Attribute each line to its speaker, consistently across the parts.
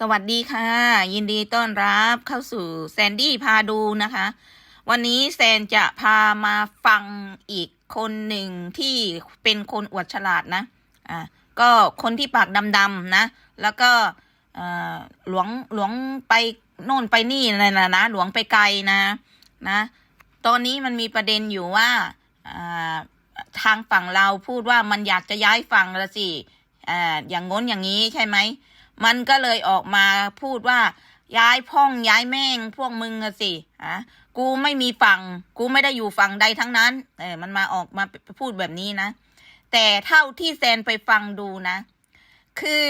Speaker 1: สวัสดีค่ะ ยินดีต้อนรับเข้าสู่แซนดี้พาดูนะคะ วันนี้แซนจะพามาฟังอีกคนหนึ่งที่เป็นคนอวดฉลาดนะอ่าก็คนที่ปากดำๆนะ แล้วก็เออหลวงหลวงไปโน่นไปนี่นะไรนะนะ หลวงไปไกลนะนะ ตอนนี้มันมีประเด็นอยู่ว่าทางฝั่งเราพูดว่ามันอยากจะย้ายฝั่งละสิออย่างง้นอย่างนี้ใช่ไหม มันก็เลยออกมาพูดว่าย้ายพ่องย้ายแม่งพวกมึงอะสิอะกูไม่มีฝั่ง กูไม่ได้อยู่ฝั่งใดทั้งนั้น เออ มันมาออกมาพูดแบบนี้นะ แต่เท่าที่แซนไปฟังดูนะ คือ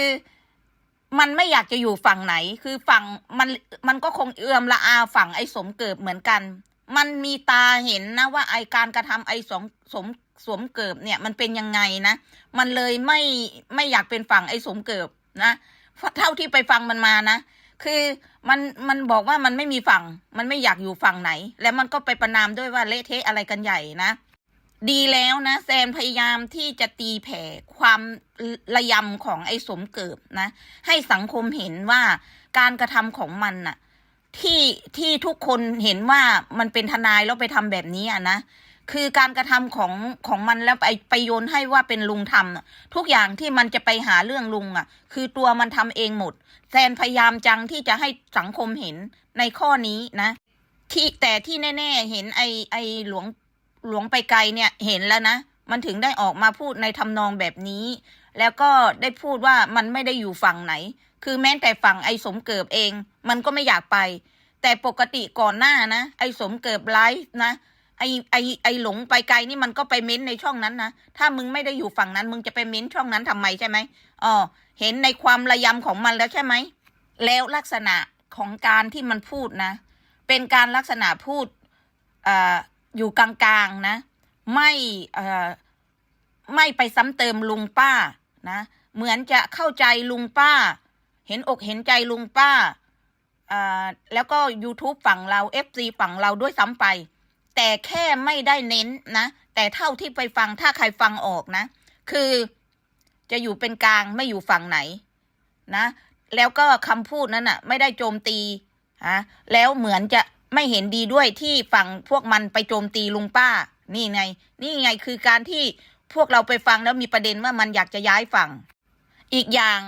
Speaker 1: มันไม่อยากจะอยู่ฝั่งไหน คือฝั่งมันมันก็คงเอื้อมละอาฝั่งไอ้สมเกิดเหมือนกัน มันมีตาเห็นนะว่าไอการกระทำไอ้สมสมสมเกิดเนี่ย มันเป็นยังไงนะ มันเลยไม่ไม่อยากเป็นฝั่งไอ้สมเกิดนะ เท่าที่ไปฟังมันมานะ คือมันมันบอกว่ามันไม่มีฝั่ง มันไม่อยากอยู่ฝั่งไหน แล้วมันก็ไปประนามด้วยว่าเละเทะอะไรกันใหญ่นะ ดีแล้วนะแซนพยายามที่จะตีแผ่ความระยำของไอ้สมเกิบนะ ให้สังคมเห็นว่าการกระทำของมันน่ะที่ที่ทุกคนเห็นว่ามันเป็นทนายแล้วไปทำแบบนี้อะนะ คือการกระทำของของมันแล้วไปไปโยนให้ว่าเป็นลุงทำน่ะทุกอย่างที่มันจะไปหาเรื่องลุงอะ คือตัวมันทำเองหมดแซนพยายามจังที่จะให้สังคมเห็นในข้อนี้นะ ที่แต่ที่แน่ ๆ เห็นไอไอหลวงหลวงไปไกลเนี่ยเห็นแล้วนะมันถึงได้ออกมาพูดในทำนองแบบนี้ แล้วก็ได้พูดว่ามันไม่ได้อยู่ฝั่งไหน คือแม้แต่ฝั่งไอสมเกิบเอง มันก็ไม่อยากไป แต่ปกติก่อนหน้านะ ไอสมเกิบไลฟ์นะ ไอไอไอหลงไปไกลนี่มันก็ไปเม้นในช่องนั้นนะ ถ้ามึงไม่ได้อยู่ฝั่งนั้น มึงจะไปเม้นช่องนั้นทำไมใช่ไหมอ๋อเห็นในความระยำของมันแล้วใช่ไหม แล้วลักษณะของการที่มันพูดนะ เป็นการลักษณะพูดอ่อยู่กลางๆนะ ไม่อ่อไม่ไปซ้ำเติมลุงป้านะ เหมือนจะเข้าใจลุงป้า เห็นอกเห็นใจลุงป้าอ่าแล้วก็ YouTube ฝั่งเรา FC ฝั่งเราด้วยซ้ำไป แต่แค่ไม่ได้เน้นนะ แต่เท่าที่ไปฟังถ้าใครฟังออกนะ คือจะอยู่เป็นกลางไม่อยู่ฝั่งไหนนะ แล้วก็คำพูดนั้นน่ะ ไม่ได้โจมตีฮะแล้วเหมือนจะไม่เห็นดีด้วยที่ฝั่งพวกมันไปโจมตีลุงป้า นี่ไง นี่ไงคือการที่พวกเราไปฟังแล้วมีประเด็นว่ามันอยากจะย้ายฝั่ง อีกอย่าง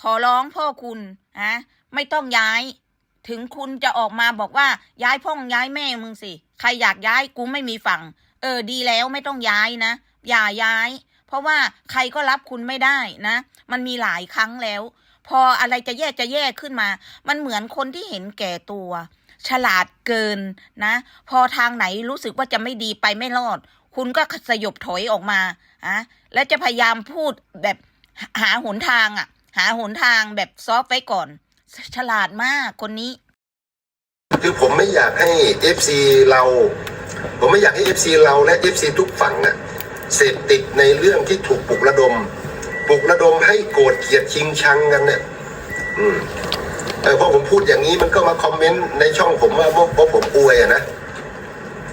Speaker 1: ขอร้องพ่อคุณนะไม่ต้องย้าย ถึงคุณจะออกมาบอกว่าย้ายพ่องย้ายแม่มึงสิ ใครอยากย้ายกูไม่มีฝั่ง เออดีแล้วไม่ต้องย้ายนะ อย่าย้าย เพราะว่าใครก็รับคุณไม่ได้นะ มันมีหลายครั้งแล้ว พออะไรจะแย่จะแย่ขึ้นมา มันเหมือนคนที่เห็นแก่ตัว ฉลาดเกินนะ พอทางไหนรู้สึกว่าจะไม่ดีไปไม่รอด คุณก็สยบถอยออกมาอะแล้วจะพยายามพูดแบบหาหนทางอะหาหนทางแบบซอฟไว้ก่อน ฉลาดมากคนนี้
Speaker 2: คือผมไม่อยากให้ FC เรา ผมไม่อยากให้ FC เราและ FC ทุกฝั่งน่ะเสพติดในเรื่องที่ถูกปลุกระดม ปลุกระดมให้โกรธเกลียดชิงชังกันเนี่ยอืมเออพอผมพูดอย่างนี้มันก็มาคอมเมนต์ในช่องผมว่าว่าะผมอวยอะนะ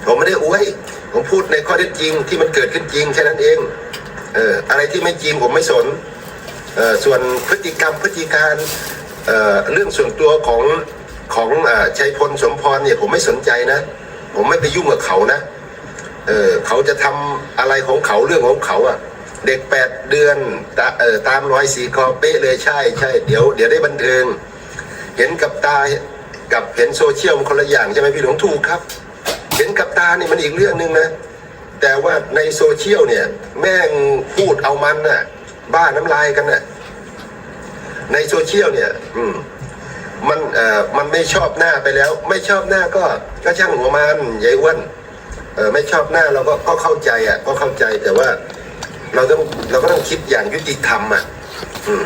Speaker 2: ผมไม่ได้อวยผมพูดในข้อเท็จจริงที่มันเกิดขึ้นจริงแค่นั้นเอง เอออะไรที่ไม่จริงผมไม่สนเออส่วนพฤติกรรมพฤติการเออเรื่องส่วนตัวของ ของอชัยพลสมพรเนี่ยผมไม่สนใจนะ ผมไม่ไปยุ่งกับเขานะเออเขาจะทำอะไรของเขาเรื่องของเขาอะเด็กแปดเดือนตาเออตามรอยสีคอเป๊ะเลยใช่ใช่เดี๋ยวเดี๋ยวได้บันเทิง เห็นกับตากับเห็นโซเชียลมันคนละอย่างใช่ไหมพี่หลวงถูกครับ เห็นกับตานี่มันอีกเรื่องหนึ่งนะแต่ว่าในโซเชียลเนี่ยแม่งพูดเอามันน่ะ บ้าน้ำลายกันน่ะในโซเชียลเนี่ย อืม มันเอ่อมันไม่ชอบหน้าไปแล้ว ไม่ชอบหน้าก็ก็ช่างหัวมันยายอ้วนเออไม่ชอบหน้าเราก็ก็เข้าใจอะ ก็เข้าใจแต่ว่า เราต้องเราก็ต้องคิดอย่างยุติธรรมอะอืม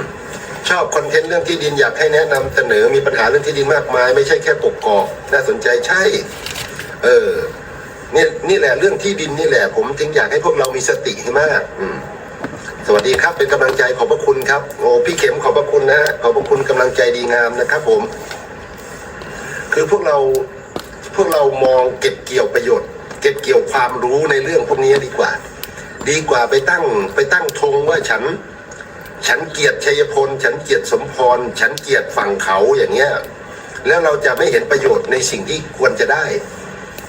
Speaker 2: ชอบคอนเทนต์เรื่องที่ดินอยากให้แนะนำเสนอมีปัญหาเรื่องที่ดินมากมาย ไม่ใช่แค่ปกกอกน่าสนใจใช่ เออนี่นี่แหละเรื่องที่ดินนี่แหละ ผมจึงอยากให้พวกเรามีสติให้มาก อืม สวัสดีครับเป็นกำลังใจขอบพระคุณครับโอ้พี่เข็มขอบพระคุณนะขอบพระคุณกำลังใจดีงามนะครับ ผม คือพวกเราพวกเรามองเก็บเกี่ยวประโยชน์ เก็บเกี่ยวความรู้ในเรื่องพวกนี้ดีกว่า ดีกว่าไปตั้งไปตั้งธงว่าฉัน ฉันเกียดชัยพล ฉันเกียดสมพร ฉันเกียดฝั่งเขาอย่างเงี้ยแล้วเราจะไม่เห็นประโยชน์ในสิ่งที่ควรจะได้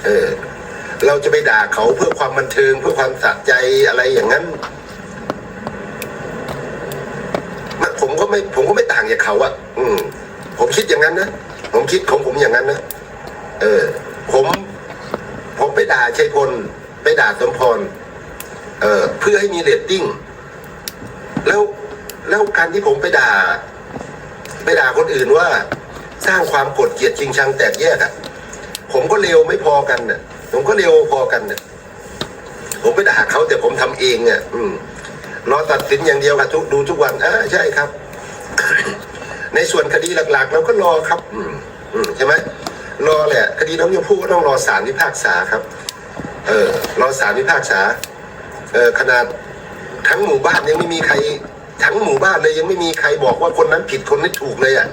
Speaker 2: เออเราจะไปด่าเขาเพื่อความบันเทิงเพื่อความสะใจอะไรอย่างนั้นมันผมก็ ไม่ผมก็ไม่ต่างจากเขาอะอืม ผมคิดอย่างนั้นนะผมคิดของผมอย่างนั้นนะเออ ผม ผมไปด่าชัยพล ไปด่าสมพร เออเพื่อให้มีเรตติ้ง แล้วแล้วการที่ผมไปด่า ไปด่าคนอื่นว่า สร้างความกรธเกลียดชิงชังแตกแยกอะ่ะผมก็เร็วไม่พอกันน่ะ ผมก็เร็วพอกันน่ะผมไปด่าเขาแต่ผมทำเองอะ อืมรอตัดสินอย่างเดียวค่ะทุกดูทุกวันอ่าใช่ครับ ในส่วนคดีหลักๆเราก็รอครับอืมใช่ไหมรอแหละ คดีน้องยมพู่ก็ต้องรอศาลพิพากษาครับ เออรอศาลพิพากษา เออขนาดทั้งหมู่บ้านยังไม่มีใคร ทั้งหมู่บ้านเลยยังไม่มีใครบอกว่าคนนั้นผิดคนนี้ถูกเลยอะ่ะ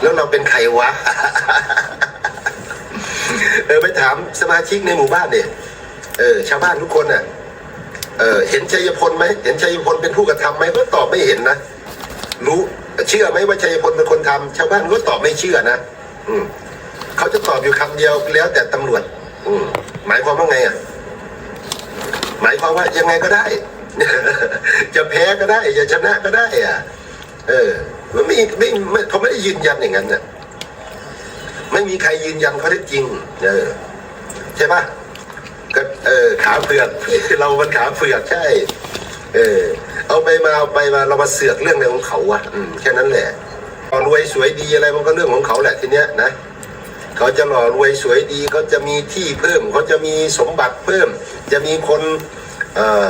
Speaker 2: แล้วเราเป็นใครวะ เออไปถามสมาชิกในหมู่บ้านเนี่ยเออ ชาวบ้านทุกคนอะ เออเห็นชัยพลไหมเห็นชัยพลเป็นผู้กระทำไหมก็ตอบไม่เห็นนะรู้ เชื่อไหมว่าชัยพลเป็นคนทำชาวบ้านก็ตอบไม่เชื่อนะอืมเขาจะตอบอยู่คำเดียวแล้วแต่ตำรวจ อืมหมายความว่าไงอะหมายความว่ายังไงก็ได้ จะแพ้ก็ได้ จะชนะก็ได้ อะ เออมันไม่ไม่ไม่เขาไม่ได้ยืนยันอย่างนั้นน่ะไม่มีใครยืนยันเขาได้จริง เออ ใช่ปะก็เออขาเผือกเรามันขาเผือกใช่ เออ เอาไปมาเอาไปมาเรามาเสือกเรื่องอะไรของเขาวะอืมแค่นั้นแหละพอรวยสวยดีอะไรมันก็เรื่องของเขาแหละทีเนี้ยนะเขาจะหล่อรวยสวยดีเขาจะมีที่เพิ่มเขาจะมีสมบัติเพิ่ม จะมีคนเอ่อ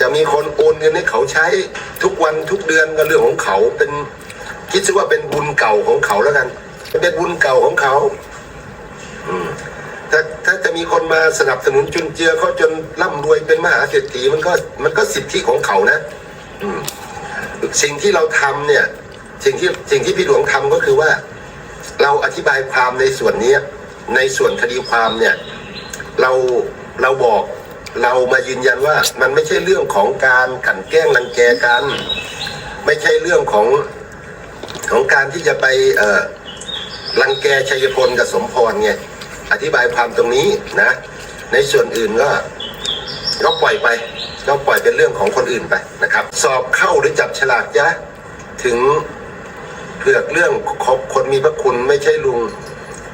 Speaker 2: จะมีคนโอนเงินให้เขาใช้ทุกวันทุกเดือนก็เรื่องของเขาเป็นคิดซะว่าเป็นบุญเก่าของเขาแล้วกันเป็นบุญเก่าของเขา มีคนมาสนับสนุนจุนเจือเขาจนร่ำรวยเป็นมหาเศรษฐีมันก็มันก็สิทธิของเขานะอืสิ่งที่เราทำเนี่ย สิ่งที่สิ่งที่พี่หลวงทำก็คือว่า เราอธิบายความในส่วนเนี้ยในส่วนคดีความเนี่ย เราเราบอกเรามายืนยันว่ามันไม่ใช่เรื่องของการกลันแกล้งรังแกกัน ไม่ใช่เรื่องของของการที่จะไปเอ่อรังแกชัยพลกับสมพรไง อธิบายความตรงนี้นะ ในส่วนอื่นก็ก็ปล่อยไปก็ปล่อยเป็นเรื่องของคนอื่นไปนะครับ สอบเข้าหรือจับฉลากยะถึงเผือกเรื่องคบคนมีพระคุณไม่ใช่ลุง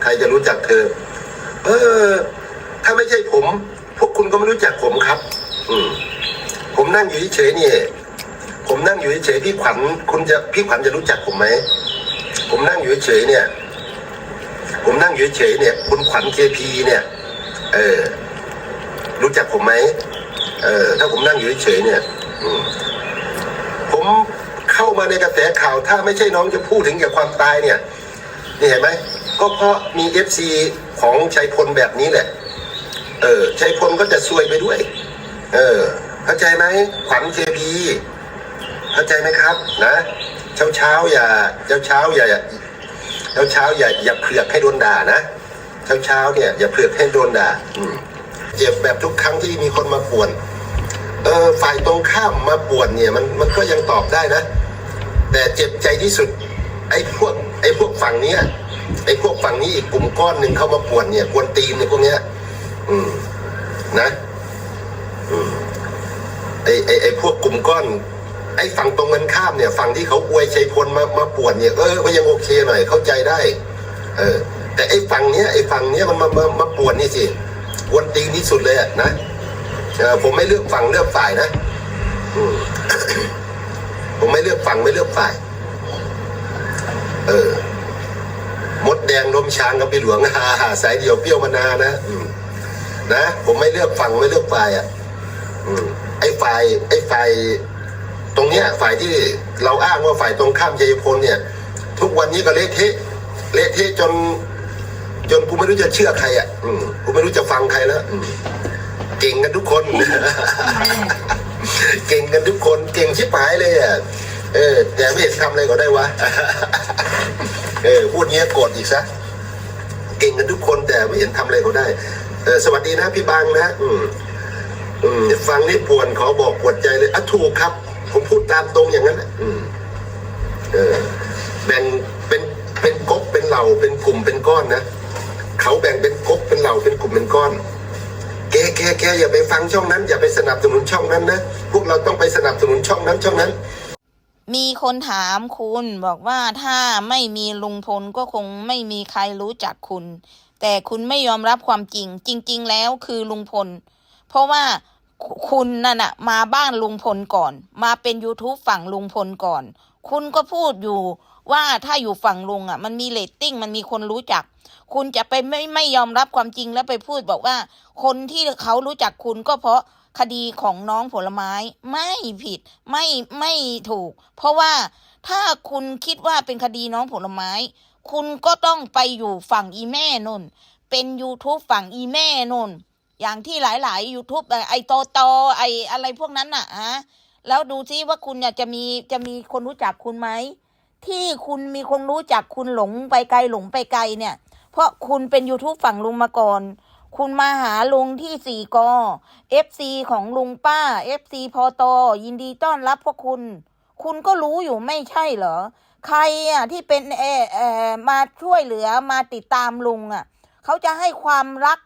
Speaker 2: ใครจะรู้จักเธอ เออ ถ้าไม่ใช่ผม พวกคุณก็ไม่รู้จักผมครับ อืมผมนั่งอยู่เฉยๆนี่ผมนั่งอยู่เฉยๆพี่ขวัญคุณจะพี่ขวัญจะรู้จักผมไหมผมนั่งอยู่เฉยๆเนี่ย ผมนั่งเฉยๆเนี่ย คุณขวัญเคพีเนี่ย เออ รู้จักผมไหมเออ ถ้าผมนั่งอยู่เฉยๆเนี่ยมผมเข้ามาในกระแสข่าว ถ้าไม่ใช่น้องจะพูดถึงเกี่ยวกับความตายเนี่ย นี่เห็นไหมก็เพราะมีเอฟซีของชัยพลแบบนี้แหละ เออชัยพลก็จะซวยไปด้วย เออ เข้าใจไหมขวัญเคพีเข้าใจไหมครับ นะเช้าเช้าอย่าเช้าเช้าอย่า เช้าเช้าอย่าอย่าเผือกให้โดนด่านะเช้าเช้าเนี่ยอย่าเผือกให้โดนด่าเจ็บแบบทุกครั้งที่มีคนมาป่วน เออฝ่ายตรงข้ามมาป่วนเนี่ยมันมันก็ยังตอบได้นะ แต่เจ็บใจที่สุด ไอ้พวกไอ้พวกฝั่งเนี้ยไอ้พวกฝั่งนี้อีกกลุ่มก้อนหนึ่งเข้ามาป่วนเนี่ยกวนตีนเนี่ยพวกเนี้ย อืมนะ อืมไอ้ไอ้ไอ้พวกกลุ่มก้อน ไอ้ฝั่งตรงกันข้ามเนี่ยฝั่งที่เขาอวยชัยพลมามาปวนเนี่ยเออก็ยังโอเคหน่อยเข้าใจได้ เออ แต่ไอ้ฝั่งเนี้ยไอ้ฝั่งเนี้ยมันมามามาปวนนี่สิวนตีนที่สุดเลยอะนะเออผมไม่เลือกฝั่งเลือกฝ่ายนะอืมผมไม่เลือกฝั่งไม่เลือกฝ่าย เออ มดแดงลมช้างกับพี่หลวงฮ่าฮ่าสายเดียวเปรี้ยวมานานะนะผมไม่เลือกฝั่งไม่เลือกฝ่ายอะไอ้ฝ่ายไอ้ฝ่าย ตรงเนี้ยฝ่ายที่เราอ้างว่าฝ่ายตรงข้ามชัยพลเนี่ย ทุกวันนี้ก็เละเทะเละเทะจน จนกูไม่รู้จะเชื่อใครอะอืมกูไม่รู้จะฟังใครแล้วอืมเก่งกันทุกคน เก่งกันทุกคนเก่งชิบหายเลยอะเออ แต่ไม่เห็นทำอะไรก็ได้วะ เออพูดเงี้ยโกรธอีกซะ เก่งกันทุกคนแต่ไม่เห็นทำอะไรเขาได้เออสวัสดีนะพี่บางนะ อืม อืมฟังนี่ปวนขอบอกปวดใจเลยอะถูกครับ ผผมพูดตามตรงอย่างนั้นนะอืมเออ แบ่งเป็นเป็นก๊กเป็นเหล่าเป็นกลุ่มเป็นก้อนนะเขาแบ่งเป็นก๊กเป็นเหล่าเป็นกลุ่มเป็นก้อนแกแกแกอย่าไปฟังช่องนั้น อย่าไปสนับสนุนช่องนั้นนะพวกเราต้องไปสนับสนุนช่องนั้นช่องนั้น
Speaker 1: มีคนถามคุณบอกว่าถ้าไม่มีลุงพลก็คงไม่มีใครรู้จักคุณ แต่คุณไม่ยอมรับความจริง จริง ๆ แล้วคือลุงพล เพราะว่า คุณนั่นน่ะมาบ้านลุงพลก่อน มาเป็น YouTube ฝั่งลุงพลก่อน คุณก็พูดอยู่ว่าถ้าอยู่ฝั่งลุงอะ มันมีเรตติ้งมันมีคนรู้จัก คุณจะไปไม่ไม่ยอมรับความจริงแล้วไปพูดบอกว่า คนที่เขารู้จักคุณก็เพราะคดีของน้องผลไม้ไม่ผิดไม่ไม่ถูก เพราะว่าถ้าคุณคิดว่าเป็นคดีน้องผลไม้ คุณก็ต้องไปอยู่ฝั่งอีแม่นนเป็น YouTube ฝั่งอีแม่นน อย่างที่หลาย ๆ YouTube ไอโตโตไออะไรพวกนั้นน่ะฮะแล้วดูซิว่าคุณเนี่ยจะมีจะมีคนรู้จักคุณไหมที่คุณมีคนรู้จักคุณหลงไปไกลหลงไปไกลเนี่ย เพราะคุณเป็น YouTube ฝั่งลุงมาก่อน คุณมาหาลุงที่สี่กอ FC ของลุงป้า FC พอตอยินดีต้อนรับพวกคุณ คุณก็รู้อยู่ไม่ใช่เหรอ ใครอะที่เป็นเออเออมาช่วยเหลือมาติดตามลุงอะ เขาจะให้ความรัก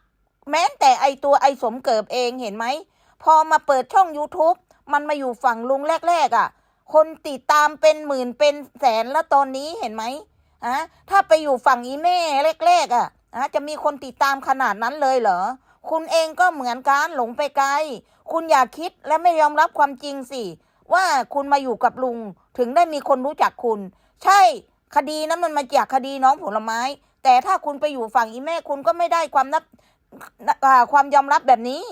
Speaker 1: แม้แต่ไอตัวไอสมเกิบเองเห็นไหม พอมาเปิดช่อง YouTube มันมาอยู่ฝั่งลุงแรก ๆอะ คนติดตามเป็นหมื่นเป็นแสนแล้วตอนนี้เห็นไหมอะถ้าไปอยู่ฝั่งอีแม่แรกๆอะอะจะมีคนติดตามขนาดนั้นเลยเหรอ คุณเองก็เหมือนกันหลงไปไกล คุณอย่าคิดและไม่ยอมรับความจริงสิ ว่าคุณมาอยู่กับลุง ถึงได้มีคนรู้จักคุณ ใช่ คดีนั้นมันมาจากคดีน้องผลไม้ แต่ถ้าคุณไปอยู่ฝั่งอีแม่คุณก็ไม่ได้ความนับ ความยอมรับแบบนี้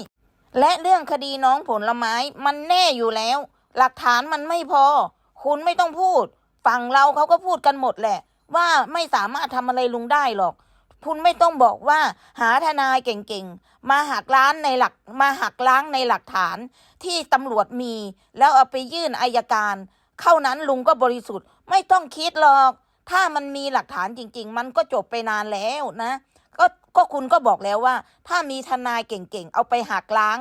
Speaker 1: และเรื่องคดีน้องผลไม้มันแน่อยู่แล้ว หลักฐานมันไม่พอ คุณไม่ต้องพูด ฝั่งเราเขาก็พูดกันหมดแหละ ว่าไม่สามารถทำอะไรลุงได้หรอก คุณไม่ต้องบอกว่า หาทนายเก่งๆ มาหักล้านในหลักมาหักล้างในหลักฐานที่ตำรวจมี แล้วเอาไปยื่นอายการ เข้านั้นลุงก็บริสุทธิ์ ไม่ต้องคิดหรอก ถ้ามันมีหลักฐานจริง ๆ มันก็จบไปนานแล้วนะ ก็ก็คุณก็บอกแล้วว่า ถ้ามีทนายเก่งๆ เอาไปหักล้าง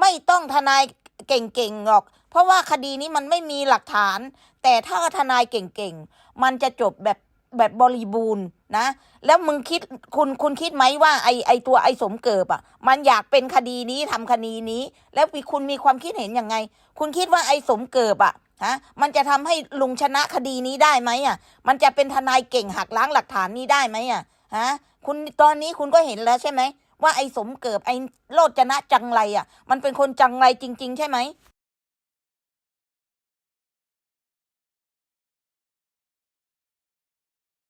Speaker 1: ไม่ต้องทนายเก่งๆหรอก เพราะว่าคดีนี้มันไม่มีหลักฐาน แต่ถ้าทนายเก่งๆ มันจะจบแบบแบบบริบูรณ์นะ แล้วมึงคิดคุณคุณคิดไหมว่าไอไอตัวไอสมเกิบอะ มันอยากเป็นคดีนี้ทำคดีนี้ แล้วคุณมีความคิดเห็นยังไง คุณคิดว่าไอสมเกิบอะฮะมันจะทำให้ลุงชนะคดีนี้ได้ไหมอะ มันจะเป็นทนายเก่งหักล้างหลักฐานนี้ได้ไหมอะฮะ คุณตอนนี้คุณก็เห็นแล้วใช่ไหมว่าไอ้สมเกิบไอ้โลดจนะจังไรอะ มันเป็นคนจังไรจริง ๆ ใช่ไหม